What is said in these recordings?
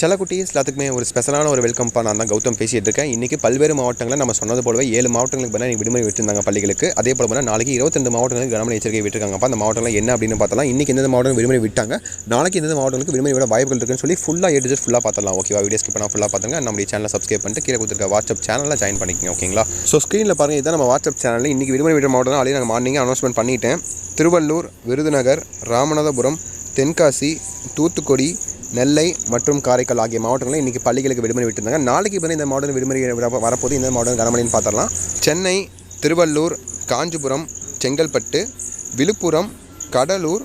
சில எல்லாத்துக்குமே ஒரு ஸ்பெஷலான ஒரு வெல்கம்ப்பா நான் தான் கௌதம் பேசிகிட்டு இருக்கேன் இன்றைக்கி பல்வேறு மாவட்டங்களில் நம்ம சொன்னது போலவே ஏழு மாவட்டங்களுக்கு பார்த்தா விடுமுறை விட்டுருந்தாங்க பள்ளிகளுக்கு. அதே போல் பண்ணால் நாளைக்கு இருபத்தெண்டு மாவட்டங்களுக்கு கனமழை எச்சரிக்கை விட்டுருக்காங்கப்பா அந்த மாவட்டங்கள் என்ன அப்படின்னு பார்த்தலாம் இன்றைக்கி எந்தெந்த மாவட்டம் விடுமுறை விட்டாங்க? நாளைக்கு எந்தெந்த மாவட்டங்களுக்கு விடுமுறை விட வாய்ப்புகள் இருக்குன்னு சொல்லி ஃபுல்லாக எடுத்து ஃபுல்லாக பார்த்துலாம் ஓகேவா வீடியோ ஸ்கிப் பண்ணால் ஃபுல்லாக பார்த்துங்க நம்மளுடைய சேனலை சப்ஸ்கிரைப் பண்ணிட்டு கீழே கொடுத்துருக்க வாட்ஸ்அப் சேனலில் ஜாயின் பண்ணிக்கங்க. ஓகேங்களா ஸோ ஸ்க்ரீனில் பாருங்கள் இதான் நம்ம வாட்ஸ்அப் சேனலில் இன்றைக்கி விடுமுறை விட்ட மாவட்டம் ஆல்ரெடி நாங்கள் மார்னிங் அனௌன்ஸ்மெண்ட் பண்ணிட்டேன். திருவள்ளூர் விருதுநகர் ராமநாதபுரம் தென்காசி தூத்துக்குடி நெல்லை மற்றும் காரைக்கால் ஆகிய மாவட்டங்களில் இன்றைக்கி பள்ளிகளுக்கு விடுமுறை விட்டிருந்தாங்க. நாளைக்கு பிறகு இந்த மாவட்டம் விடுமுறை வரப்போது இந்த மாவட்டம் கனமழைன்னு பார்த்துடலாம். சென்னை திருவள்ளூர் காஞ்சிபுரம் செங்கல்பட்டு விழுப்புரம் கடலூர்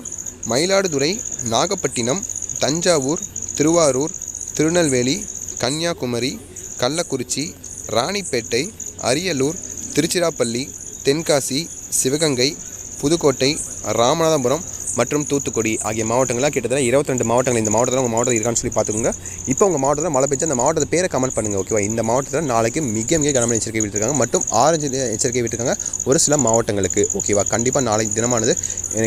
மயிலாடுதுறை நாகப்பட்டினம் தஞ்சாவூர் திருவாரூர் திருநெல்வேலி கன்னியாகுமரி கள்ளக்குறிச்சி ராணிப்பேட்டை அரியலூர் திருச்சிராப்பள்ளி தென்காசி சிவகங்கை புதுக்கோட்டை ராமநாதபுரம் மற்றும் தூத்துக்குடி ஆகிய மாவட்டங்களாக கிட்டத்தட்ட 22 மாவட்டங்கள் இந்த மாவட்டத்தில் உங்கள் மாவட்டம் இருக்கான்னு சொல்லி பார்த்துக்கோங்க. இப்போ உங்கள் மாவட்டத்தில் மழை பெஞ்சு அந்த மாவட்டத்தை பேரை கமெண்ட் பண்ணுங்கள் ஓகேவா இந்த மாவட்டத்தில் நாளைக்கு மிக மிக கனமழை எச்சரிக்கை விட்டுருக்காங்க மற்றும் ஆரஞ்சு எச்சரிக்கை விட்டுருக்காங்க ஒரு சில மாவட்டங்களுக்கு ஓகேவா கண்டிப்பாக நாளைக்கு தினமானது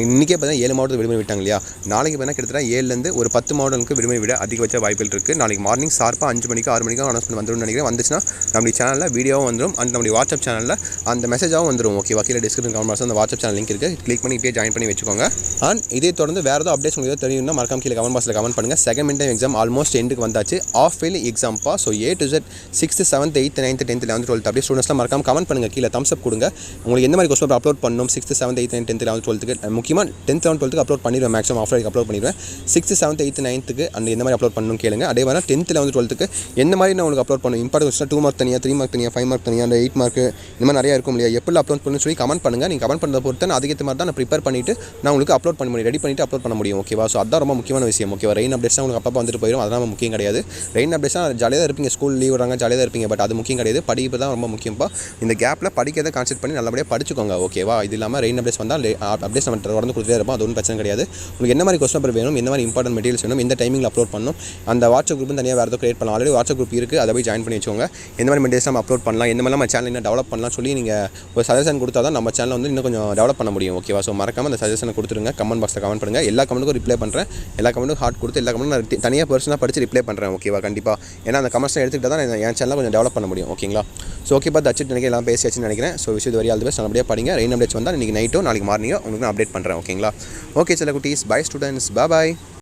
இன்றைக்கே பார்த்தீங்கன்னா ஏழு மாவட்டத்தில் விடுமுறை விட்டாங்க இல்லையா? நாளைக்கு பார்த்தா கிட்டத்தட்ட ஏழுலேருந்து ஒரு பத்து மாவட்டங்களுக்கு விடுமுறை விட அதிகபட்ச வாய்ப்புகள் இருக்குது நாளைக்கு மார்னிங் ஷார்ப்பாக அஞ்சு மணிக்கு ஆறு மணிக்கு அனௌன்ஸ்மெண்ட் வந்துடும் நினைக்கிறேன். வந்துச்சுன்னா நம்முடைய சேனலில் வீடியோவும் வந்துடும் அந்த நம்முடைய வாட்ஸ்அப் சேனலில் அந்த மெசேஜாகவும் வந்துடும் ஓகேவா கீழே டிஸ்கிரிப்ஷன் கமெண்ட் பாக்ஸ் அந்த வாட்ஸ்அப் சேனல் லிங்க் இருக்குது கிளிக் பண்ணி இப்படியே ஜாயின் பண்ணி வச்சுக்கோங்க. அண்ட் இதே தொடர்ந்து வேறு ஏதாவது அப்டேட்ஸ் உங்களுக்கு தெரியும்னா மறக்காம கீழே கமெண்ட் பாக்ஸில் கமெண்ட் பண்ணுங்கள் second mid time exam almost எண்டுக்கு வந்தாச்சு. Half fail எக்ஸாம்ப்பா so A to Z sixth seventh eighth ninth tenth eleventh twelfth அப்படியே ஸ்டூடெண்ட்ஸ்லாம் மறக்காம கமெண்ட் பண்ணுங்கள் கீழே தம்ஸ் அப் கொடுங்க. உங்களுக்கு எந்த மாதிரி கொஸ்டின் அப்லோட் பண்ணணும்? Sixth seventh eighth nine tenth eleventh டுவெல்த்துக்கு முக்கியமாக டென்த் லெவன் டுவெல்த்துக்கு அப்லோட் பண்ணிடுவேன். மேக்ஸிமம் ஆஃப் அப்லோட் பண்ணிடுவேன். சிக்ஸ்த்து செவன்த் எயித்து நைன்த்துக்கு அந்த எந்த மாதிரி அப்லோட் பண்ணணும் கேளுங்க. அதே மாதிரி டென்த் லெவன்த் டுவெல்த்துக்கு எந்த மாதிரி நான் உங்களுக்கு அப்லோட் பண்ணும் இம்பார்ட்டன் கொஸ்டின் டூ மார்க் தனியாக த்ரீ மார்க் தனியாக ஃபைவ் மார்க் தனியாக அந்த எயிட் மார்க் இந்த மாதிரி நிறைய இருக்கும் இல்லையா? எப்படி அப்லோட் பண்ணணும்னு சொல்லி கமெண்ட் பண்ணுங்கள் நீங்கள் கமெண்ட் பண்ணுறத பொறுத்து அதுக்கேற்ற மாதிரி தான் நான் ப்ரிப்பேர் பண்ணிவிட்டு நான் உங்களுக்கு அப்லோட் பண்ணி ரெடி பண்ணிவிட்டு அப்லோட் பண்ண முடியும் ஓகேவா ஸோ அதான் ரொம்ப முக்கியமான விஷயம் ஓகேவா ரெயின் அப்டேட்ஸ் உங்களுக்கு அப்பப்போ வந்துட்டு போயிடும் அதெல்லாம் முக்கியம் கிடையாது. ரெயின் அப்டேட்ஸ்லாம் ஜாலியாக தான் இருப்பீங்க ஸ்கூல் லீவ் விடுறாங்க ஜாலியாக தான் இருப்பீங்க பட் அது முக்கியம் கிடையாது. படிப்பு தான் ரொம்ப முக்கியப்பா இந்த கேப்பில் படிக்கிறத கான்சென்ட் பண்ணி நல்லபடியாக படிச்சுக்கோங்க ஓகேவா இது இல்லாமல் ரெயின் அப்டேட்ஸ் வந்தால் அப்டேட்ஸ் நம்ம தொடர்ந்து கொடுத்துட்டே இருப்போம். அது ஒன்றும் பிரச்சனை கிடையாது. உங்களுக்கு என்ன மாதிரி கொஸ்டின் பேப்பர் வேணும் இந்த மாதிரி இம்பார்ட்டன்ட் மெட்டீரியல்ஸ் வேணும் இந்த டைமிங்கில் அப்லோட் பண்ணணும் அந்த வாட்ஸ்அப் குரூப் தனியாக வேறு ஏதோ கிரியேட் பண்ணலாம். ஆல்ரெடி வாட்ஸ்அப் குரூப் இருக்குது அதை போய் ஜாயின் பண்ணி வச்சுக்கோங்க. எந்த மாதிரி மெட்டீரியல்ஸ் நம்ம அப்லோட் பண்ணலாம் எந்த மாதிரி நம்ம சேனல் இன்னும் டெவலப் பண்ணலாம் சொல்லி நீங்கள் ஒரு சஜஷன் கொடுத்தா தான் நம்ம சேனல் வந்து இன்னும் கொஞ்சம் டெவலப் பண்ண முடியும் ஓகேவா ஸோ மறக்காம அந்த சஜஷனை கொடுத்துருங்க கமெண்ட் பாக்ஸில் கமெண்ட் பண்ணுங்கள் எல்லா கமெண்ட்டுக்கும் ரிப்ளை பண்ணுறேன் எல்லா கமெண்ட்டும் ஹார்ட் கொடுத்து எல்லா கமெண்ட்டும் நான் தனியாக பர்சனாக படித்து ரிப்ளை பண்ணுறேன் ஓகேவா கண்டிப்பாக ஏன்னா அந்த கமெண்ட்ஸ் எடுத்துக்கிட்டு தான் என் சேனலை கொஞ்சம் டெவலப் பண்ண முடியும் ஓகேங்களா ஸோ ஓகே பார்த்து அச்சிட்டு நினைக்கிறேன் எல்லாம் பேசியாச்சுன்னு நினைக்கிறேன். ஸோ விஷயம் வரி ஆல் பெஸ்ட் நல்லபடியாக படிங்க. ரெயின் அப்டேட்ஸ் வந்தால் இன்றைக்கி நைட்டோ நாளைக்கு மார்னிங்கோ உங்களுக்கு நான் அப்டேட் பண்ணுறேன் ஓகேங்களா ஓகே சில குட்டீஸ். By students bye